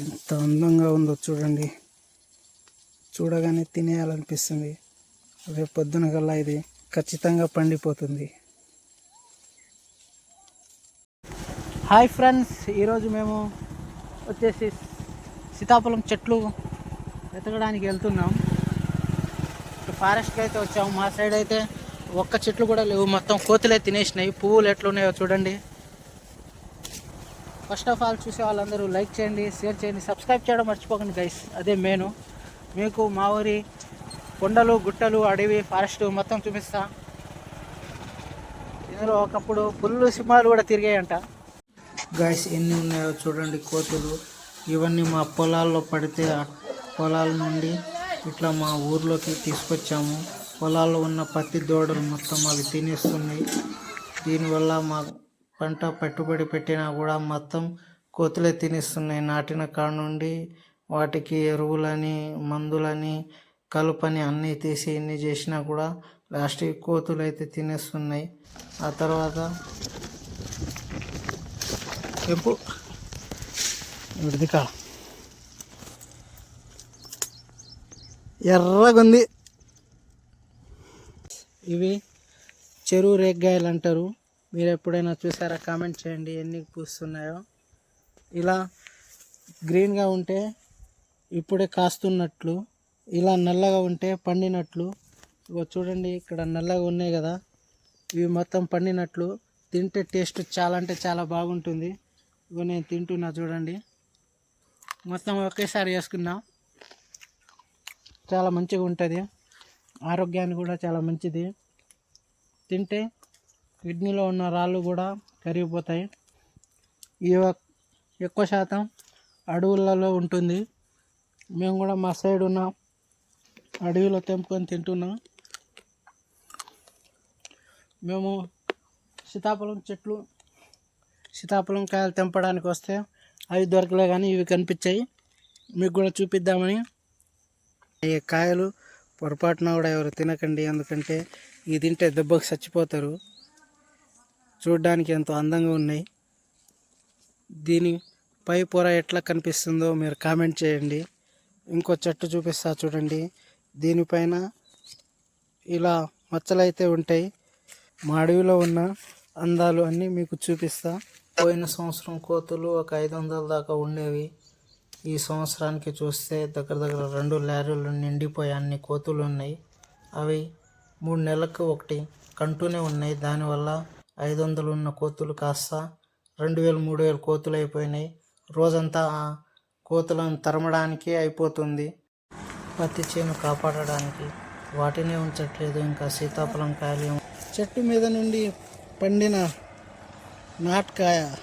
ఎంత అందంగా ఉందో చూడండి. చూడగానే తినేయాలనిపిస్తుంది. రేపు పొద్దున కల్లా ఇది ఖచ్చితంగా పండిపోతుంది. హాయ్ ఫ్రెండ్స్ ఈరోజు మేము వచ్చేసి సీతాఫలం చెట్లు వెతకడానికి వెళ్తున్నాం. ఫారెస్ట్కి అయితే వచ్చాము. మా సైడ్ అయితే ఒక్క చెట్లు కూడా లేవు. మొత్తం కోతులే తినేసినాయి. పువ్వులు ఎట్లున్నాయో చూడండి. ఫస్ట్ ఆఫ్ ఆల్ చూసే వాళ్ళందరూ లైక్ చేయండి షేర్ చేయండి సబ్స్క్రైబ్ చేయడం మర్చిపోకండి గైస్ అదే మెయిన్ మీకు మా ఊరి కొండలు గుట్టలు అడవి ఫారెస్ట్ మొత్తం చూపిస్తా. ఇందులో ఒకప్పుడు పుల్లు సింహాలు కూడా తిరిగాయంట. గాయస్ ఎన్ని ఉన్నాయో చూడండి కోతులు. ఇవన్నీ మా పొలాల్లో పడితే పొలాల నుండి ఇట్లా మా ఊర్లోకి తీసుకొచ్చాము. పొలాల్లో ఉన్న పత్తి దూడలు మొత్తం అవి తినేస్తున్నాయి. దీనివల్ల మా పంట పెట్టుబడి పెట్టినా కూడా మొత్తం కోతులే తినేస్తున్నాయి. నాటిన కాడ నుండి వాటికి ఎరువులని మందులని కలుపని అన్నీ తీసి ఎన్ని చేసినా కూడా లాస్ట్కి కోతులు అయితే తినేస్తున్నాయి. ఆ తర్వాత ఎప్పు విడిదికా ఎర్రగుంది. ఇవి చెరువు రేగ్గాయలు అంటారు. మీరు ఎప్పుడైనా చూసారా? కామెంట్ చేయండి. ఎన్ని పూస్తున్నాయో. ఇలా గ్రీన్గా ఉంటే ఇప్పుడే కాస్తున్నట్లు ఇలా నల్లగా ఉంటే పండినట్లు. ఇగో చూడండి ఇక్కడ నల్లగా ఉన్నాయి కదా. ఇవి మొత్తం పండినట్లు. తింటే టేస్ట్ చాలా అంటే చాలా బాగుంటుంది. ఇగో నేను తింటున్నా చూడండి. మొత్తం ఒకేసారి వేసుకున్నా చాలా మంచిగా ఉంటుంది ఆరోగ్యానికి కూడా చాలా మంచిది. తింటే కిడ్నీలో ఉన్న రాళ్ళు కూడా కరిగిపోతాయి. ఇవి ఎక్కువ శాతం అడవులలో ఉంటుంది. మేము కూడా మా సైడ్ ఉన్న అడవిలో తెంపుకొని తింటున్నాం. మేము సీతాఫలం చెట్లు సీతాఫలం కాయలు తెంపడానికి వస్తే అవి దొరకలే కానీ ఇవి కనిపించాయి. మీకు కూడా చూపిద్దామని. ఈ కాయలు పొరపాటున కూడా ఎవరు తినకండి ఎందుకంటే ఇది తింటే దెబ్బకు చచ్చిపోతారు. చూడడానికి ఎంతో అందంగా ఉన్నాయి. దీని పై పొర ఎట్లా కనిపిస్తుందో మీరు కామెంట్ చేయండి. ఇంకో చెట్టు చూపిస్తా చూడండి. దీనిపైన ఇలా మచ్చలైతే ఉంటాయి. మా అడవిలో ఉన్న అందాలు అన్నీ మీకు చూపిస్తా. పోయిన సంవత్సరం కోతులు ఒక ఐదు వందల దాకా ఉండేవి. ఈ సంవత్సరానికి చూస్తే దగ్గర దగ్గర రెండు లారీలు నిండిపోయి అన్ని కోతులు ఉన్నాయి. అవి మూడు నెలలకు ఒకటి కంటూనే ఉన్నాయి. దానివల్ల ఐదు వందలు ఉన్న కోతులు కాస్త రెండు వేలు మూడు వేలు కోతులు అయిపోయినాయి. రోజంతా ఆ కోతులను తరమడానికి అయిపోతుంది. పత్తి చేను కాపాడడానికి వాటినే ఉంచట్లేదు. ఇంకా సీతాఫలం కాయలు చెట్టు మీద నుండి పండిన నాటకాయ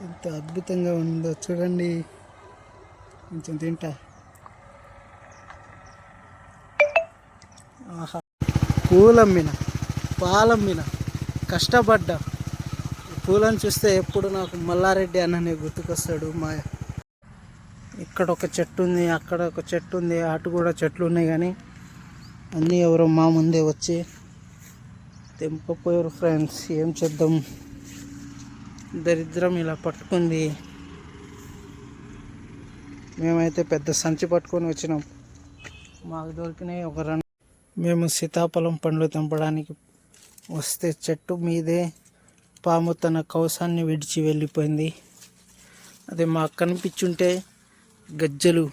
ఎంత అద్భుతంగా ఉందో చూడండి. కొంచెం తింటా. ఆహా. పూలమ్మిన పాలమ్మిన కష్టపడ్డా. పూలను చూస్తే ఎప్పుడు నాకు మల్లారెడ్డి అన్ననే గుర్తుకొస్తాడు మా ఇక్కడ ఒక చెట్టు ఉంది అక్కడ ఒక చెట్టు ఉంది అటు కూడా చెట్లు ఉన్నాయి కానీ అన్నీ ఎవరో మా ముందే వచ్చి తెంపపోయారు ఫ్రెండ్స్. ఏం చేద్దాం? దరిద్రం ఇలా పట్టుకుంది. మేమైతే పెద్ద సంచి పట్టుకొని వచ్చినాం. మాకు దొరికినాయి ఒక రెండు మేము సీతాఫలం పండ్లు తెంపడానికి వస్తే చెట్టు మీదే పాము తన కవసాన్ని విడిచి వెళ్ళిపోయింది. అది మాకు కనిపించుంటే గజ్జలు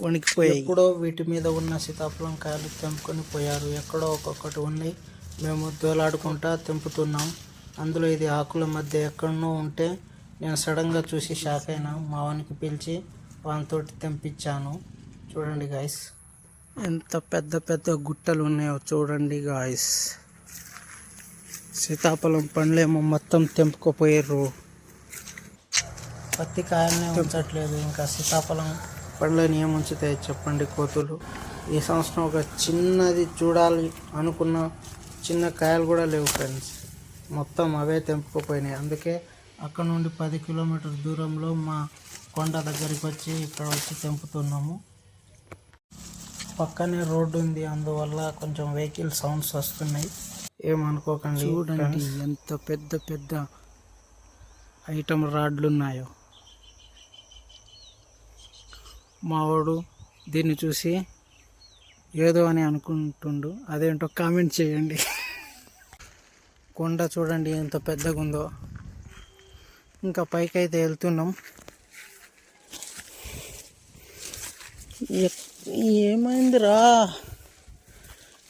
వణికిపోయాయి. ఎప్పుడో వీటి మీద ఉన్న సీతాఫలం కాయలు తెంపుకొని పోయారు. ఎక్కడో ఒక్కొక్కటి ఉన్నాయి మేము దోలాడుకుంటా తెంపుతున్నాం. అందులో ఇది ఆకుల మధ్య ఎక్కడనో ఉంటే నేను సడన్గా చూసి షాక్ అయినా మా వానికి పిలిచి వానితోటి తెంపించాను. చూడండి గాయస్. ఎంత పెద్ద పెద్ద గుట్టలు ఉన్నాయో చూడండి గాయస్. సీతాఫలం పండ్లేమో మొత్తం తెంపుకోపోయారు పత్తి కాయల్ని ఉంచట్లేదు ఇంకా సీతాఫలం పండ్లని ఏముంచుతాయి చెప్పండి కోతులు. ఈ సంవత్సరం ఒక చిన్నది చూడాలి అనుకున్న చిన్న కాయలు కూడా లేవు ఫ్రెండ్స్. మొత్తం అవే తెంపుకుపోయినాయి. అందుకే అక్కడ నుండి పది కిలోమీటర్ దూరంలో మా కొండ దగ్గరికి వచ్చి ఇక్కడ వచ్చి తెంపుతున్నాము. పక్కనే రోడ్డు ఉంది అందువల్ల కొంచెం వెహికల్ సౌండ్స్ వస్తున్నాయి. ఏమనుకోకండి చూడండి ఎంత పెద్ద పెద్ద ఐటమ్ రాడ్లు ఉన్నాయో మావాడు దీన్ని చూసి ఏదో అని అనుకుంటుండు. అదేంటో కామెంట్ చేయండి. కొండ చూడండి ఎంత పెద్దగా ఉందో ఇంకా పైకి అయితే వెళ్తున్నాం ఏమైందిరా?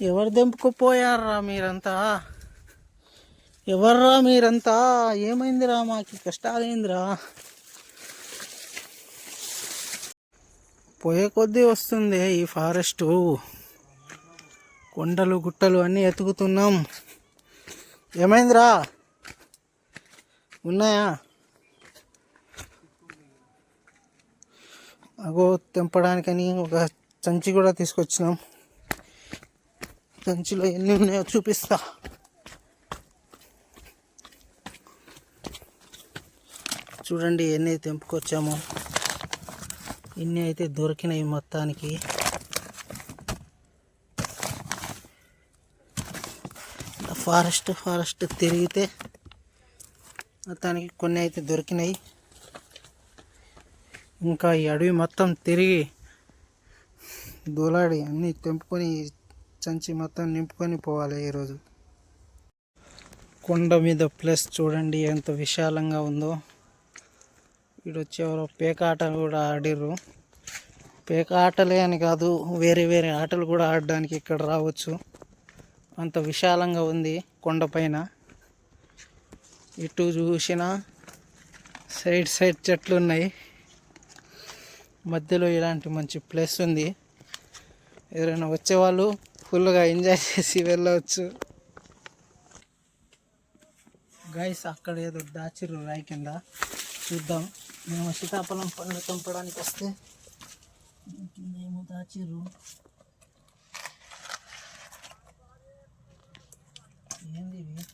ఎవరు దెంపుకుపోయారా మీరంతా? ఎవర్రా మీరంతా? ఏమైందిరా మాకు? కష్టాలేందిరా? పోయే కొద్దీ వస్తుంది ఈ ఫారెస్ట్. కొండలు గుట్టలు అన్నీ ఎతుకుతున్నాం. ఏమైందిరా? ఉన్నాయా? అగో తెంపడానికని ఒక సంచి కూడా తీసుకొచ్చినాం. సంచిలో ఎన్ని ఉన్నాయో చూపిస్తా. చూడండి ఎన్ని తెంపుకొచ్చామో. ఇన్ని అయితే దొరికినాయి మొత్తానికి. ఫారెస్ట్ ఫారెస్ట్ తిరిగితే మొత్తానికి కొన్ని అయితే దొరికినాయి. ఇంకా ఈ అడవి మొత్తం తిరిగి దూలాడి అన్నీ తెంపుకొని చంచి మొత్తం నింపుకొని పోవాలి ఈరోజు. కొండ మీద ప్లేస్ చూడండి ఎంత విశాలంగా ఉందో. వీడు వచ్చేవారు పేక ఆట కూడా ఆడిర్రు. పేక ఆటలే అని కాదు వేరే వేరే ఆటలు కూడా ఆడడానికి ఇక్కడ రావచ్చు. అంత విశాలంగా ఉంది కొండపైన ఇటు చూసిన సైడ్ సైడ్ చెట్లు ఉన్నాయి. మధ్యలో ఇలాంటి మంచి ప్లేస్ ఉంది. ఎవరైనా వచ్చేవాళ్ళు ఫుల్గా ఎంజాయ్ చేసి వెళ్ళవచ్చు. గైస్ అక్కడ ఏదో దాచిర్రు రాయి కింద. చూద్దాం. మేము సీతాఫలం పండ్లు తెంపడానికి వస్తే మేము దాచిర్రు. ఏంది ఇవి?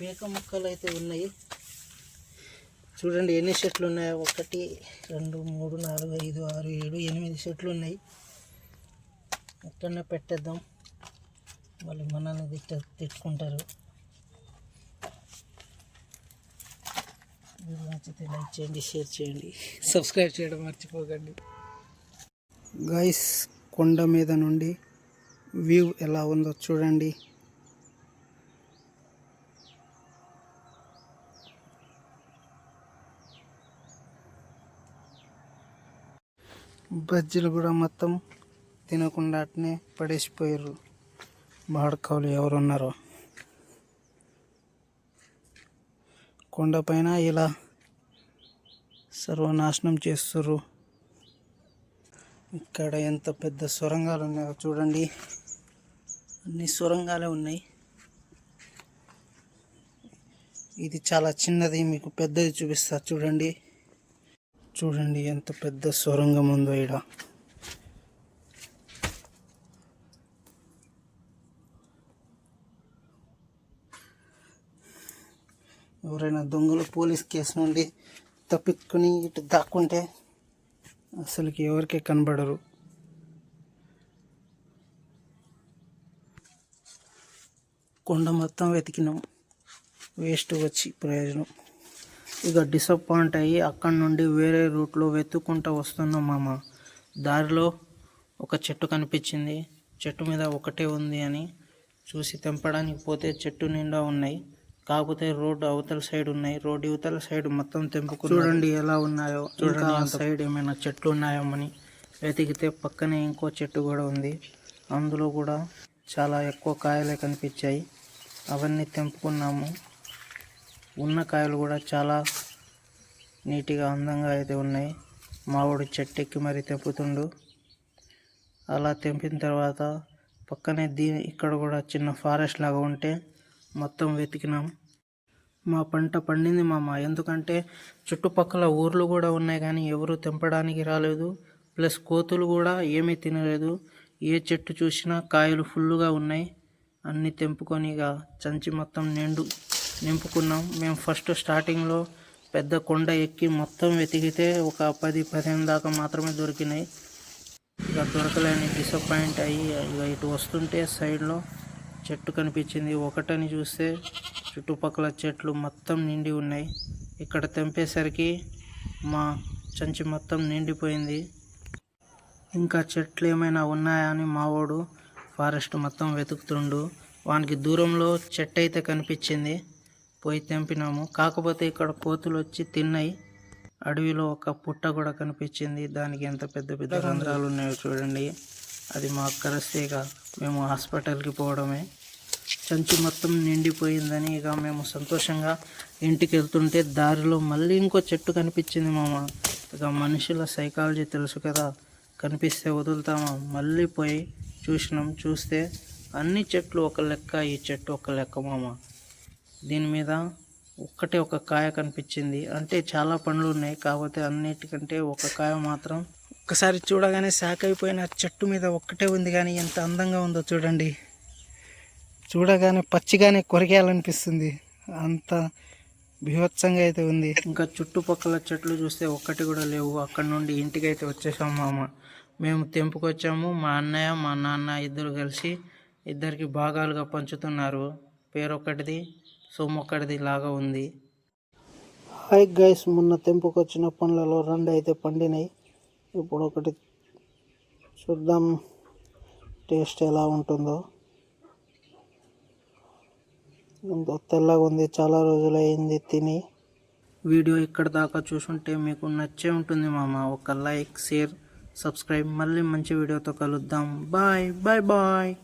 పేక ముక్కలు అయితే ఉన్నాయి. చూడండి ఎన్ని చెట్లు ఉన్నాయో? ఒకటి రెండు మూడు నాలుగు ఐదు ఆరు ఏడు ఎనిమిది చెట్లు ఉన్నాయి. ఎక్కడనే పెట్టేద్దాం. వాళ్ళు మనల్ని తిట్ట తిట్టుకుంటారు. వీడియో నచ్చితే లైక్ చేయండి షేర్ చేయండి. సబ్స్క్రైబ్ చేయడం మర్చిపోకండి. గాయస్ కొండ మీద నుండి వ్యూ ఎలా ఉందో చూడండి. బజ్జీలు కూడా మొత్తం తినకుండా అట్నే పడేసిపోయారు బాడకావులు ఎవరున్నారో కొండపైన ఇలా సర్వనాశనం చేస్తుర్రు. ఇక్కడ ఎంత పెద్ద సొరంగాలు ఉన్నాయో చూడండి. అన్ని సొరంగాలే ఉన్నాయి. ఇది చాలా చిన్నది మీకు పెద్దది చూపిస్తా చూడండి. చూడండి ఎంత పెద్ద సొరంగం ఉందో ఇక్కడ ఎవరైనా దొంగలు పోలీస్ కేసు నుండి తప్పించుకొని ఇటు దాక్కుంటే అసలుకి ఎవరికి కనబడరు. కొండ మొత్తం వెతికినాం. వేస్ట్ వచ్చి ప్రయోజనం. ఇక డిసప్పాయింట్ అయ్యి అక్కడి నుండి వేరే రూట్లో వెతుక్కుంటూ వస్తున్నాం మామ. దారిలో ఒక చెట్టు కనిపించింది. చెట్టు మీద ఒకటే ఉంది అని చూసి తెంపడానికి పోతే చెట్టు నిండా ఉన్నాయి. కాకపోతే రోడ్డు అవతల సైడ్ ఉన్నాయి. రోడ్డు ఇవతల సైడ్ మొత్తం తెంపుకు చూడండి ఎలా ఉన్నాయో. చూడండి ఆ సైడ్ ఏమైనా చెట్లు ఉన్నాయోమని వెతికితే పక్కనే ఇంకో చెట్టు కూడా ఉంది. అందులో కూడా చాలా ఎక్కువ కాయలే కనిపించాయి. అవన్నీ తెంపుకున్నాము. ఉన్న కాయలు కూడా చాలా నీట్గా అందంగా అయితే ఉన్నాయి. మావాడు చెట్టు ఎక్కి మరి తెంపుతుండు. అలా తెంపిన తర్వాత పక్కనే దీ ఇక్కడ కూడా చిన్న ఫారెస్ట్ లాగా ఉంటే మొత్తం వెతికినాం. మా పంట పండింది మామ. ఎందుకంటే చుట్టుపక్కల ఊర్లు కూడా ఉన్నాయి కానీ ఎవరు తెంపడానికి రాలేదు. ప్లస్ కోతులు కూడా ఏమీ తినలేదు. ఏ చెట్టు చూసినా కాయలు ఫుల్గా ఉన్నాయి. అన్నీ తెంపుకొని ఇక చంచి మొత్తం నిండు నింపుకున్నాం. మేము ఫస్ట్ స్టార్టింగ్లో పెద్ద కొండ ఎక్కి మొత్తం వెతికితే ఒక పది పదిహేను దాకా మాత్రమే దొరికినాయి. ఇక దొరకలేని డిసప్పాయింట్ అయ్యి ఇక ఇటు వస్తుంటే సైడ్లో చెట్టు కనిపించింది. ఒకటని చూస్తే చుట్టుపక్కల చెట్లు మొత్తం నిండి ఉన్నాయి. ఇక్కడ తెంపేసరికి మా చంచి మొత్తం నిండిపోయింది. ఇంకా చెట్లు ఏమైనా ఉన్నాయా అని మావోడు ఫారెస్ట్ మొత్తం వెతుకుతుండు. వానికి దూరంలో చెట్టు అయితే కనిపించింది. పోయి తెంపినాము. కాకపోతే ఇక్కడ కోతులు వచ్చి తిన్నాయి. అడవిలో ఒక పుట్ట కూడా కనిపించింది. దానికి ఎంత పెద్ద పెద్ద రంధ్రాలు ఉన్నాయో చూడండి. అది మాకు కరిస్తే మేము హాస్పిటల్కి పోవడమే. చంచి మొత్తం నిండిపోయిందని ఇక మేము సంతోషంగా ఇంటికి వెళ్తుంటే దారిలో మళ్ళీ ఇంకో చెట్టు కనిపించింది మామ. ఇక మనుషుల సైకాలజీ తెలుసు కదా. కనిపిస్తే వదులుతామా? మళ్ళీ పోయి చూసినాం. చూస్తే అన్ని చెట్లు ఒక లెక్క ఈ చెట్టు ఒక లెక్క మామ. దీని మీద ఒక్కటే ఒక కాయ కనిపించింది. అంటే చాలా పండ్లు ఉన్నాయి. కాకపోతే అన్నిటికంటే ఒక కాయ మాత్రం ఒక్కసారి చూడగానే శాక్ అయిపోయిన చెట్టు మీద ఒక్కటే ఉంది. కానీ ఎంత అందంగా ఉందో చూడండి. చూడగానే పచ్చిగానే కొరికేయాలనిపిస్తుంది. అంత బీభత్సంగా అయితే ఉంది. ఇంకా చుట్టుపక్కల చెట్లు చూస్తే ఒక్కటి కూడా లేవు. అక్కడ నుండి ఇంటికి అయితే వచ్చేసాం మామ. మేము తెంపుకొచ్చాము మా అన్నయ్య మా నాన్న ఇద్దరు కలిసి ఇద్దరికి భాగాలుగా పంచుతున్నారు. పేరొక్కటిది సో మొక్కడిది లాగా ఉంది. హాయ్ గైస్ మొన్న తెంపుకొచ్చిన పండ్లలో రెండు అయితే పండినాయి. ఇప్పుడు ఒకటి చూద్దాం టేస్ట్ ఎలా ఉంటుందో. ఎంతో తెల్లగా ఉంది చాలా రోజులు అయింది తిని. వీడియో ఇక్కడ దాకా చూసుంటే మీకు నచ్చే ఉంటుంది మామ. ఒక లైక్ షేర్ సబ్స్క్రైబ్. మళ్ళీ మంచి వీడియోతో కలుద్దాం. Bye bye bye.